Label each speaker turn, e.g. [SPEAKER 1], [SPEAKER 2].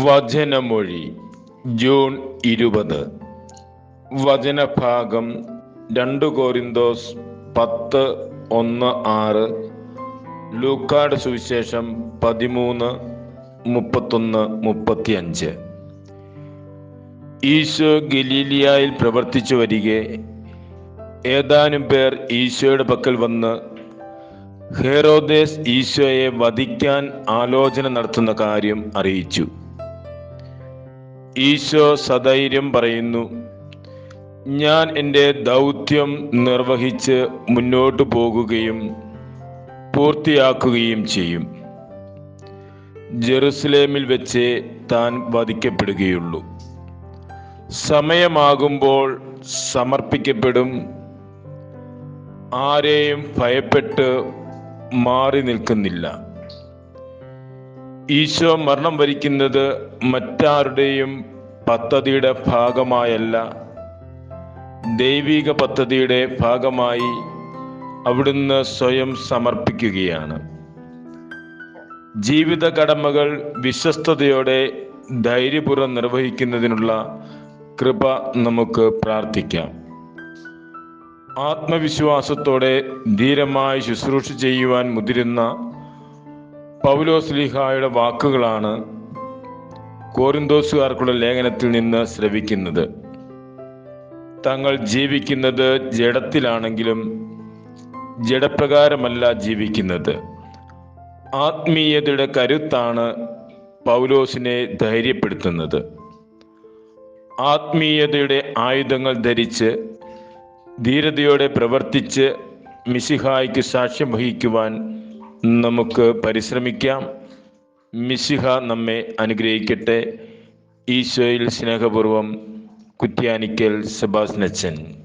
[SPEAKER 1] വചനമൊഴി June ഇരുപത്. വചനഭാഗം രണ്ട് കോരിന്തോസ് പത്ത് ഒന്ന് ആറ്. ലൂക്കാട് സുവിശേഷം പതിമൂന്ന് മുപ്പത്തൊന്ന് മുപ്പത്തിയഞ്ച്. ഈശോ ഗലീലിയായിൽ പ്രവർത്തിച്ചു വരികെ ഏതാനും പേർ ഈശോയുടെ പക്കൽ വന്ന് ഹേറോദേസ് ഈശോയെ വധിക്കാൻ ആലോചന നടത്തുന്ന കാര്യം അറിയിച്ചു. ഈശോ സധൈര്യം പറയുന്നു ഞാൻ എന്റെ ദൗത്യം നിർവഹിച്ച് മുന്നോട്ടു പോകുകയും പൂർത്തിയാക്കുകയും ചെയ്യും. ജെറുസലേമിൽ വെച്ച് താൻ വധിക്കപ്പെടുകയുള്ളൂ. സമയമാകുമ്പോൾ സമർപ്പിക്കപ്പെടും. ആരെയും ഭയപ്പെട്ട് മാറി നിൽക്കുന്നില്ല. ഈശോ മരണം വരിക്കുന്നത് മറ്റാരുടെയും പദ്ധതിയുടെ ഭാഗമായല്ല. ദൈവിക പദ്ധതിയുടെ ഭാഗമായി അവിടുന്ന് സ്വയം സമർപ്പിക്കുകയാണ്. ജീവിത കടമകൾ വിശ്വസ്തയോടെ ധൈര്യപൂർവം നിർവഹിക്കുന്നതിനുള്ള കൃപ നമുക്ക് പ്രാർത്ഥിക്കാം. ആത്മവിശ്വാസത്തോടെ ധീരമായി ശുശ്രൂഷ ചെയ്യുവാൻ മുതിരുന്ന പൗലോസ്ലിഹായുടെ വാക്കുകളാണ് കോരിന്തോസുകാർക്കുള്ള ലേഖനത്തിൽ നിന്ന് ശ്രവിക്കുന്നത്. തങ്ങൾ ജീവിക്കുന്നത് ജഡത്തിലാണെങ്കിലും ജഡപ്രകാരമല്ല ജീവിക്കുന്നത്. ആത്മീയതയുടെ കരുത്താണ് പൗലോസിനെ ധൈര്യപ്പെടുത്തുന്നത്. ആത്മീയതയുടെ ആയുധങ്ങൾ ധരിച്ച് ധീരതയോടെ പ്രവർത്തിച്ച് മിസിഹായ്ക്ക് സാക്ഷ്യം വഹിക്കുവാൻ നമുക്ക് പരിശ്രമിക്കാം. മിശിഹ നമ്മെ അനുഗ്രഹിക്കട്ടെ. ഈശോയിൽ സ്നേഹപൂർവം കുറ്റ്യാനിക്കൽ സെബാസ്നച്ചൻ